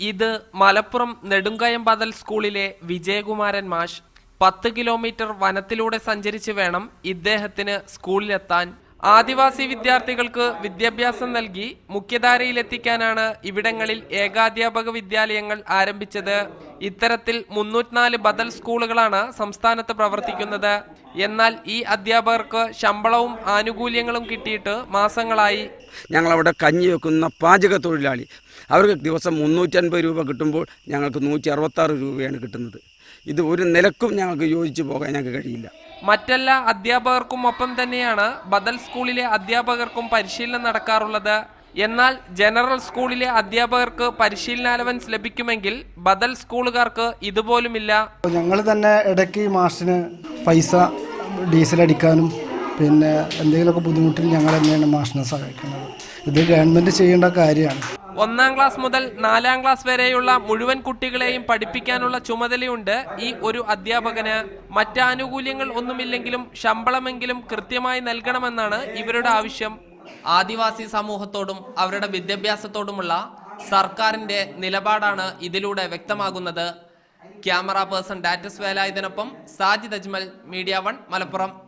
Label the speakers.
Speaker 1: ഇത് മലപ്പുറം നെടുങ്കയം ബദൽ സ്കൂളിലെ വിജയകുമാരൻ മാഷ് പത്ത് കിലോമീറ്റർ വനത്തിലൂടെ സഞ്ചരിച്ച് വേണം ഇദ്ദേഹത്തിന് സ്കൂളിലെത്താൻ. ആദിവാസി വിദ്യാർത്ഥികൾക്ക് വിദ്യാഭ്യാസം നൽകി മുഖ്യധാരയിലെത്തിക്കാനാണ് ഇവിടങ്ങളിൽ ഏകാധ്യാപക വിദ്യാലയങ്ങൾ ആരംഭിച്ചത്. ഇത്തരത്തിൽ മുന്നൂറ്റിനാല് ബദൽ സ്കൂളുകളാണ് സംസ്ഥാനത്ത് പ്രവർത്തിക്കുന്നത്. എന്നാൽ ഈ അധ്യാപകർക്ക് ശമ്പളവും ആനുകൂല്യങ്ങളും കിട്ടിയിട്ട് മാസങ്ങളായി.
Speaker 2: ഞങ്ങളവിടെ കഞ്ഞി വെക്കുന്ന പാചക തൊഴിലാളി. അവർക്ക് ദിവസം മുന്നൂറ്റൻപത് രൂപ കിട്ടുമ്പോൾ ഞങ്ങൾക്ക് നൂറ്റി അറുപത്താറ് രൂപയാണ് കിട്ടുന്നത്. ഇത് ഒരു നിലക്കും ഞങ്ങൾക്ക് യോജിച്ചു പോകാൻ ഞങ്ങൾക്ക് കഴിയില്ല.
Speaker 1: മറ്റെല്ലാ അധ്യാപകർക്കും ഒപ്പം തന്നെയാണ് ബദൽ സ്കൂളിലെ അധ്യാപകർക്കും പരിശീലനം നടക്കാറുള്ളത്. എന്നാൽ ജനറൽ സ്കൂളിലെ അധ്യാപകർക്ക് പരിശീലന അലവൻസ് ലഭിക്കുമെങ്കിൽ ബദൽ സ്കൂളുകാർക്ക് ഇതുപോലുമില്ല.
Speaker 3: ഞങ്ങൾ തന്നെ ഇടയ്ക്ക് മാഷിന് പൈസ ഡീസൽ അടിക്കാനും പിന്നെ എന്തെങ്കിലുമൊക്കെ ബുദ്ധിമുട്ടിൽ ഞങ്ങൾ തന്നെയാണ് മാഷിനെ സഹായിക്കുന്നത്. ഇത് ഗവൺമെന്റ് ചെയ്യേണ്ട കാര്യമാണ്.
Speaker 1: ഒന്നാം ക്ലാസ് മുതൽ നാലാം ക്ലാസ് വരെയുള്ള മുഴുവൻ കുട്ടികളെയും പഠിപ്പിക്കാനുള്ള ചുമതലയുണ്ട് ഈ ഒരു അധ്യാപകന്. മറ്റാനുകൂല്യങ്ങൾ ഒന്നുമില്ലെങ്കിലും ശമ്പളമെങ്കിലും കൃത്യമായി നൽകണമെന്നാണ് ഇവരുടെ ആവശ്യം. ആദിവാസി സമൂഹത്തോടും അവരുടെ വിദ്യാഭ്യാസത്തോടുമുള്ള സർക്കാരിന്റെ നിലപാടാണ് ഇതിലൂടെ വ്യക്തമാകുന്നത്. ക്യാമറ പേഴ്സൺ ഡാറ്റസ് വേലായുധനൊപ്പം സാജിദ് അജ്മൽ മീഡിയ വൺ മലപ്പുറം.